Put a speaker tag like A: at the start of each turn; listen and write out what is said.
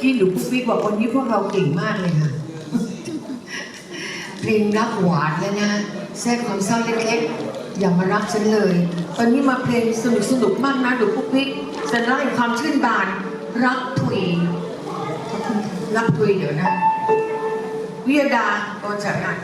A: พี่หนูปุ๊กปิ๊กบอกวันนี้พวกเราเก่งมากเลยค่ะ เพลงรักหวานเลยนะแทรกความเศร้าเล็กๆ อย่ามารักฉันเลย ตอนนี้มาเพลงสนุกสนุกมากนะหนูปุ๊กปิ๊กจะไล่ความชื่นบาน รักถุยรักถุยเดี๋ยวนะวิยดาก็จะรัก